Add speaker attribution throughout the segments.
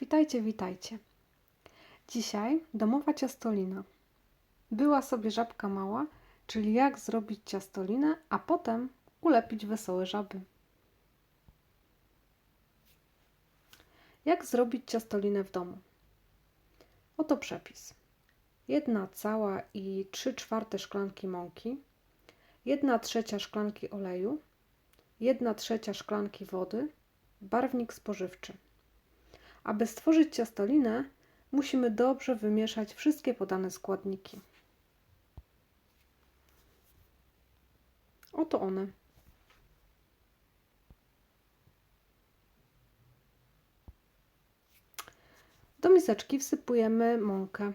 Speaker 1: Witajcie, witajcie. Dzisiaj domowa ciastolina. Była sobie żabka mała, czyli jak zrobić ciastolinę, a potem ulepić wesołe żaby. Jak zrobić ciastolinę w domu? Oto przepis. Jedna cała i 3 czwarte szklanki mąki, 1 trzecia szklanki oleju, 1 trzecia szklanki wody, barwnik spożywczy. Aby stworzyć ciastolinę, musimy dobrze wymieszać wszystkie podane składniki. Oto one. Do miseczki wsypujemy mąkę,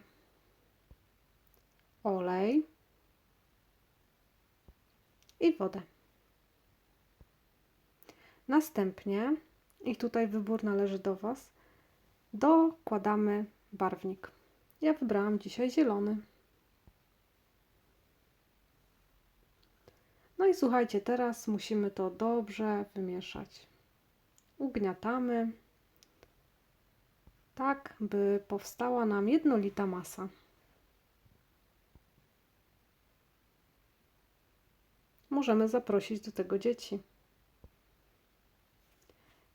Speaker 1: olej i wodę. Następnie, i tutaj wybór należy do Was, dokładamy barwnik. Ja wybrałam dzisiaj zielony. No i słuchajcie, teraz musimy to dobrze wymieszać. Ugniatamy, tak by powstała nam jednolita masa. Możemy zaprosić do tego dzieci.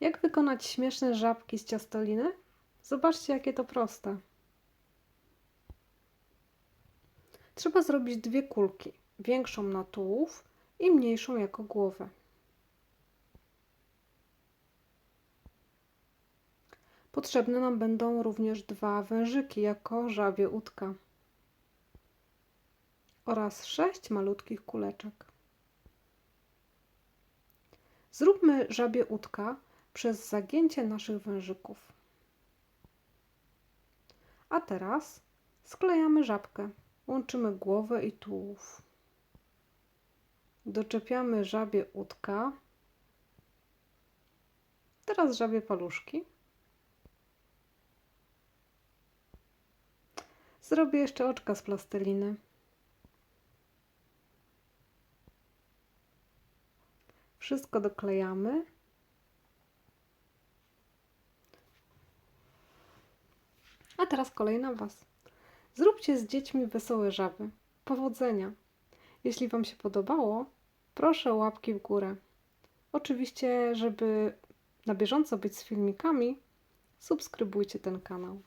Speaker 1: Jak wykonać śmieszne żabki z ciastoliny? Zobaczcie, jakie to proste. Trzeba zrobić dwie kulki, większą na tułów i mniejszą jako głowę. Potrzebne nam będą również dwa wężyki jako żabie udka oraz sześć malutkich kuleczek. Zróbmy żabie udka przez zagięcie naszych wężyków. A teraz sklejamy żabkę. Łączymy głowę i tułów. Doczepiamy żabie udka. Teraz żabie paluszki. Zrobię jeszcze oczka z plasteliny. Wszystko doklejamy. A teraz kolej na Was. Zróbcie z dziećmi wesołe żaby. Powodzenia! Jeśli Wam się podobało, proszę łapki w górę. Oczywiście, żeby na bieżąco być z filmikami, subskrybujcie ten kanał.